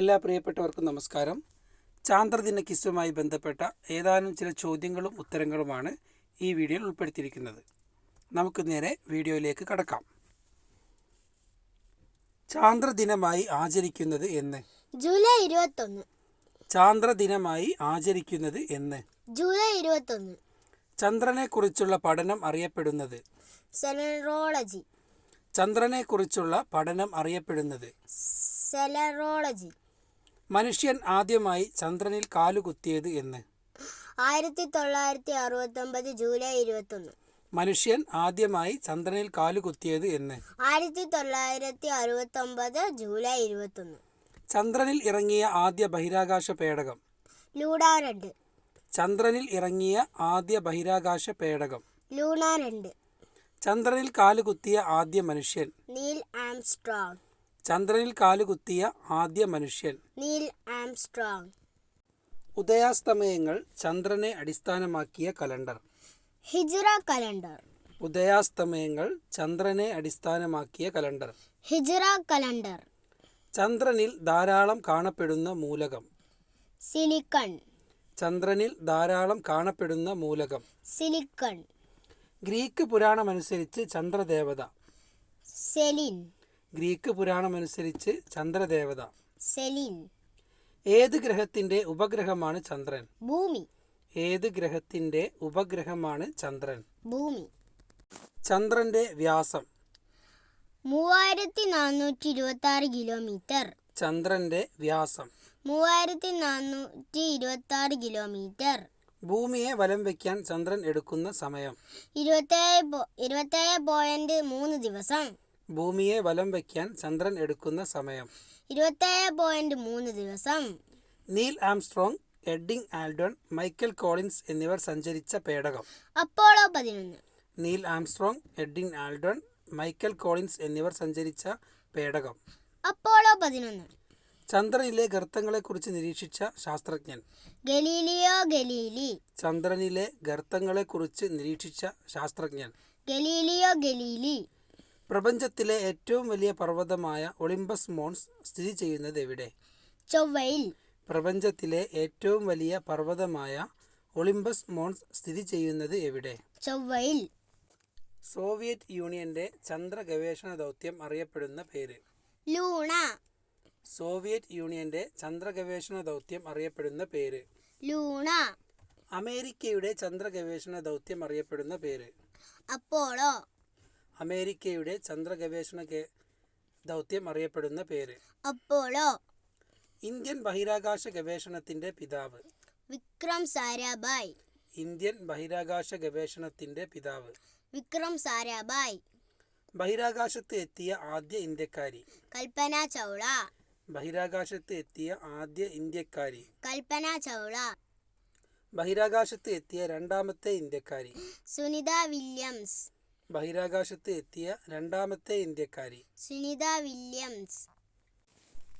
എല്ലാ പ്രിയപ്പെട്ടവർക്കും നമസ്കാരം. ചാന്ദ്രദിന കിസ്സുമായി ബന്ധപ്പെട്ട ഏതാനും ചില ചോദ്യങ്ങളും ഉത്തരങ്ങളുമാണ് ഈ വീഡിയോയിൽ ഉൾപ്പെടുത്തിയിരിക്കുന്നത്. നമുക്ക് നേരെ വീഡിയോയിലേക്ക് കടക്കാം. ചാന്ദ്രദിനമായി ആചരിക്കുന്നത് എന്ന്. ജൂലൈ ഇരുപത്തൊന്ന്. ചാന്ദ്രദിനമായി ആചരിക്കുന്നത് എന്ന്. ജൂലൈ ഇരുപത്തൊന്ന്. ചന്ദ്രനെക്കുറിച്ചുള്ള പഠനം അറിയപ്പെടുന്നത്. സെലറോളജി. ചന്ദ്രനെക്കുറിച്ചുള്ള പഠനം അറിയപ്പെടുന്നത്. സെലറോളജി. മനുഷ്യൻ ആദ്യമായി ചന്ദ്രനിൽ കാലുകുത്തിയത് എന്ന്. ആയിരത്തി തൊള്ളായിരത്തി അറുപത്തൊമ്പത് ജൂലൈ ഇരുപത്തൊന്ന്. മനുഷ്യൻ ആദ്യമായി ചന്ദ്രനിൽ കാലുകുത്തിയത് എന്ന്. ആയിരത്തി തൊള്ളായിരത്തി അറുപത്തൊമ്പത് ജൂലൈ ഇരുപത്തൊന്ന്. ചന്ദ്രനിൽ ഇറങ്ങിയ ആദ്യ ബഹിരാകാശ പേടകം. ലൂണ രണ്ട്. ചന്ദ്രനിൽ ഇറങ്ങിയ ആദ്യ ബഹിരാകാശ പേടകം. ലൂണ രണ്ട്. ചന്ദ്രനിൽ കാലുകുത്തിയ ആദ്യ മനുഷ്യൻ. Neil Armstrong. ചന്ദ്രനിൽ കാലുകുത്തിയ ആദ്യ മനുഷ്യൻ. Neil Armstrong. ഉദയാസ്തമയങ്ങൾ ചന്ദ്രനെ അടിസ്ഥാനമാക്കിയ കലണ്ടർ. ഹിജറ കലണ്ടർ. ഉദയാസ്തമയങ്ങൾ ചന്ദ്രനെ അടിസ്ഥാനമാക്കിയ കലണ്ടർ. ഹിജറ കലണ്ടർ. ചന്ദ്രനിൽ ധാരാളം കാണപ്പെടുന്ന മൂലകം. സിലിക്കൺ. ചന്ദ്രനിൽ ധാരാളം കാണപ്പെടുന്ന മൂലകം. സിലിക്കൺ. ഗ്രീക്ക് പുരാണമനുസരിച്ച് ചന്ദ്രദേവത. സെലിൻ. ഗ്രീക്ക് പുരാണമനുസരിച്ച് ചന്ദ്രദേവത. സെലിൻ. ഏത് ഗ്രഹത്തിന്റെ ഉപഗ്രഹമാണ് ചന്ദ്രൻ? ഭൂമി. ഏത് ഗ്രഹത്തിന്റെ ഉപഗ്രഹമാണ് ചന്ദ്രൻ? ഭൂമി. ചന്ദ്രന്റെ വ്യാസം. മൂവായിരത്തി നാനൂറ്റി ഇരുപത്തി ആറ് കിലോമീറ്റർ. ചന്ദ്രന്റെ വ്യാസം. മൂവായിരത്തി നാനൂറ്റി ഇരുപത്തി ആറ് കിലോമീറ്റർ. ഭൂമിയെ വലം വയ്ക്കാൻ ചന്ദ്രൻ എടുക്കുന്ന സമയം. ഇരുപത്തേഴ് ഇരുപത്തേഴ് പോയിന്റ് മൂന്ന് ദിവസം. ഭൂമിയെ വലം വയ്ക്കാൻ ചന്ദ്രൻ എടുക്കുന്ന സമയം. ഇരുപത്തേഴ് പോയിന്റ് മൂന്ന് ദിവസം. Neil Armstrong Edwin Aldrin Michael Collins എന്നിവർ സഞ്ചരിച്ച പേടകം. അപ്പോളോ പതിനൊന്ന്. Neil Armstrong Edwin Aldrin Michael Collins എന്നിവർ സഞ്ചരിച്ച പേടകം. അപ്പോളോ പതിനൊന്ന്. ചന്ദ്രനിലെ ഗർത്തങ്ങളെക്കുറിച്ച് നിരീക്ഷിച്ച ശാസ്ത്രജ്ഞൻ. Galileo Galilei. ചന്ദ്രനിലെ ഗർത്തങ്ങളെക്കുറിച്ച് നിരീക്ഷിച്ച ശാസ്ത്രജ്ഞൻ. Galileo Galilei. പ്രപഞ്ചത്തിലെ ഏറ്റവും വലിയ പർവതമായ ഒളിമ്പസ് മോൺസ് സ്ഥിതി ചെയ്യുന്നത് എവിടെ? ചൊവ്വയിൽ. പ്രപഞ്ചത്തിലെ ഏറ്റവും വലിയ പർവതമായ ഒളിമ്പസ് മോൺസ് സ്ഥിതി ചെയ്യുന്നത് എവിടെ? ചൊവ്വയിൽ. സോവിയറ്റ് യൂണിയന്റെ ചന്ദ്ര ഗവേഷണ ദൗത്യം അറിയപ്പെടുന്ന പേര്. ലൂണ. സോവിയറ്റ് യൂണിയന്റെ ചന്ദ്ര ഗവേഷണ ദൗത്യം അറിയപ്പെടുന്ന പേര്. ലൂണ. അമേരിക്കയുടെ ചന്ദ്ര ഗവേഷണ ദൗത്യം അറിയപ്പെടുന്ന പേര്. അപ്പോളോ. അമേരിക്കയുടെ ചന്ദ്രഗവേഷണ ദൗത്യം അറിയപ്പെടുന്ന പേര്. അപ്പോളോ? ഇന്ത്യൻ ബഹിരാകാശ ഗവേഷണത്തിന്റെ പിതാവ്. വിക്രം സാരാഭായ്. ഇന്ത്യൻ ബഹിരാകാശ ഗവേഷണത്തിന്റെ പിതാവ്. വിക്രം സാരാഭായ്. ബഹിരാകാശത്ത് എത്തിയ ആദ്യ ഇന്ത്യക്കാരി. കൽപ്പന ചൗള. ബഹിരാകാശത്ത് എത്തിയ ആദ്യ ഇന്ത്യക്കാരി. കൽപ്പന ചൗള. ബഹിരാകാശത്ത് എത്തിയ രണ്ടാമത്തെ ഇന്ത്യക്കാരി. സുനിത വില്യംസ്. ബഹിരാകാശത്ത് എത്തിയ രണ്ടാമത്തെ ഇന്ത്യക്കാരി. സുനിത വില്യംസ്.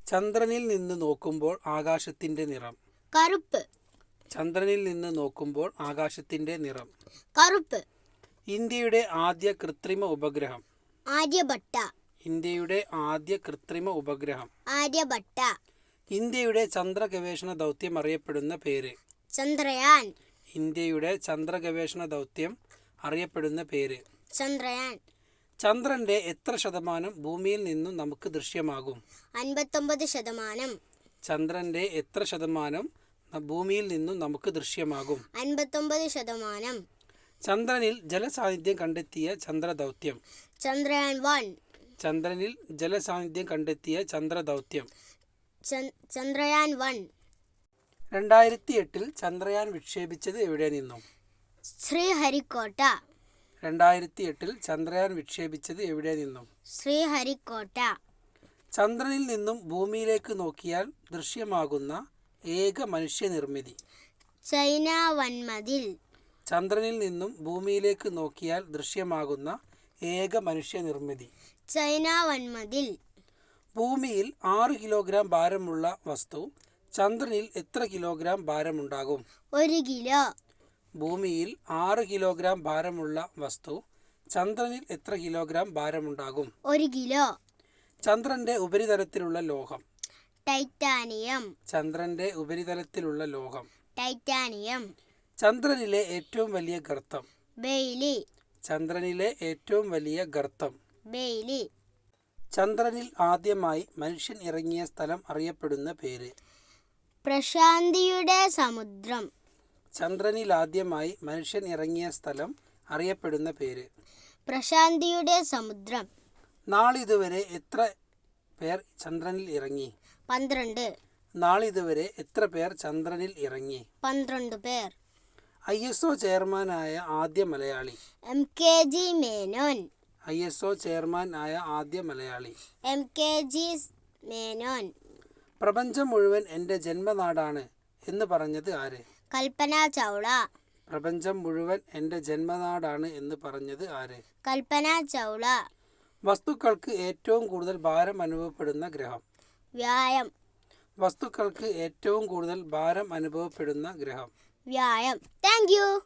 ചന്ദ്രനിൽ നിന്ന് നോക്കുമ്പോൾ ആകാശത്തിന്റെ നിറം. കറുപ്പ്. ചന്ദ്രനിൽ നിന്ന് നോക്കുമ്പോൾ ആകാശത്തിന്റെ നിറം. കറുപ്പ്. ഇന്ത്യയുടെ ആദ്യ കൃത്രിമ ഉപഗ്രഹം. ആര്യഭട്ട. ഇന്ത്യയുടെ ആദ്യ കൃത്രിമ ഉപഗ്രഹം. ആര്യഭട്ട. ഇന്ത്യയുടെ ചന്ദ്ര ഗവേഷണ ദൗത്യം അറിയപ്പെടുന്ന പേര്. ചന്ദ്രയാൻ. ഇന്ത്യയുടെ ചന്ദ്ര ഗവേഷണ ദൗത്യം അറിയപ്പെടുന്ന പേര്. ചന്ദ്രയാൻ. ചന്ദ്രന്റെ എത്ര ശതമാനം ഭൂമിയിൽ നിന്നും നമുക്ക് ദൃശ്യമാകും? അൻപത്തൊമ്പത് ശതമാനം. ചന്ദ്രന്റെ എത്ര ശതമാനം ഭൂമിയിൽ നിന്നും നമുക്ക് ദൃശ്യമാകും? അൻപത്തൊമ്പത് ശതമാനം. ചന്ദ്രനിൽ ജലസാന്നിധ്യം കണ്ടെത്തിയ ചന്ദ്രദൗത്യം. ചന്ദ്രയാൻ വൺ. ചന്ദ്രനിൽ ജലസാന്നിധ്യം കണ്ടെത്തിയ ചന്ദ്രദൗത്യം. ചന്ദ്- ചന്ദ്രയാൻ വൺ. രണ്ടായിരത്തി എട്ടിൽ ചന്ദ്രയാൻ വിക്ഷേപിച്ചത് എവിടെ നിന്നും? ശ്രീഹരിക്കോട്ട. രണ്ടായിരത്തി എട്ടിൽ ചന്ദ്രയാൻ വിക്ഷേപിച്ചത് എവിടെ നിന്നും? ശ്രീഹരിക്കോട്ട. ചന്ദ്രനിൽ നിന്നും ഭൂമിയിലേക്ക് നോക്കിയാൽ ദൃശ്യമാകുന്ന ഏക മനുഷ്യനിർമ്മിതി. ചൈന വൻമതിൽ ചന്ദ്രനിൽ നിന്നും ഭൂമിയിലേക്ക് നോക്കിയാൽ ദൃശ്യമാകുന്ന ഏക മനുഷ്യനിർമ്മിതി. ചൈന വൻമതിൽ ഭൂമിയിൽ ആറ് കിലോഗ്രാം ഭാരമുള്ള വസ്തു ചന്ദ്രനിൽ എത്ര കിലോഗ്രാം ഭാരമുണ്ടാകും? ഒരു കിലോ. ഭൂമിയിൽ ആറ് കിലോഗ്രാം ഭാരമുള്ള വസ്തു ചന്ദ്രനിൽ എത്ര കിലോഗ്രാം ഭാരമുണ്ടാകും? ഒരു കിലോ. ചന്ദ്രന്റെ ഉപരിതലത്തിലുള്ള ലോഹം. ടൈറ്റാനിയം. ചന്ദ്രന്റെ ഉപരിതലത്തിലുള്ള ലോഹം. ടൈറ്റാനിയം. ചന്ദ്രനിലെ ഏറ്റവും വലിയ ഗർത്തം. ബെയിലി. ചന്ദ്രനിലെ ഏറ്റവും വലിയ ഗർത്തം. ബെയിലി. ചന്ദ്രനിൽ ആദ്യമായി മനുഷ്യൻ ഇറങ്ങിയ സ്ഥലം അറിയപ്പെടുന്ന പേര്? പ്രശാന്തിയുടെ സമുദ്രം. ചന്ദ്രനിൽ ആദ്യമായി മനുഷ്യൻ ഇറങ്ങിയ സ്ഥലം അറിയപ്പെടുന്ന പേര്. പ്രശാന്തിയുടെ സമുദ്രം. നാളിതുവരെ എത്ര പേർ ചന്ദ്രനിൽ ഇറങ്ങി? പന്ത്രണ്ട്. നാളിതുവരെ എത്ര പേർ ചന്ദ്രനിൽ ഇറങ്ങി? പന്ത്രണ്ട് പേർ. ഐ എസ് ഒ ചെയർമാനായ ആദ്യ Malayali. M K G Menon. I S O chairman ആയ ആദ്യ Malayali. M K G Menon. പ്രപഞ്ചം മുഴുവൻ എന്റെ ജന്മനാടാണ് എന്ന് പറഞ്ഞത് ആര്? കൽപ്പന ചൗള. പ്രപഞ്ചം മുഴുവൻ എന്റെ ജന്മനാടാണ് എന്ന് പറഞ്ഞത് ആര്? കൽപ്പന ചൗള. വസ്തുക്കൾക്ക് ഏറ്റവും കൂടുതൽ ഭാരം അനുഭവപ്പെടുന്ന ഗ്രഹം. വ്യായം. വസ്തുക്കൾക്ക് ഏറ്റവും കൂടുതൽ ഭാരം അനുഭവപ്പെടുന്ന ഗ്രഹം. വ്യായം. Thank you.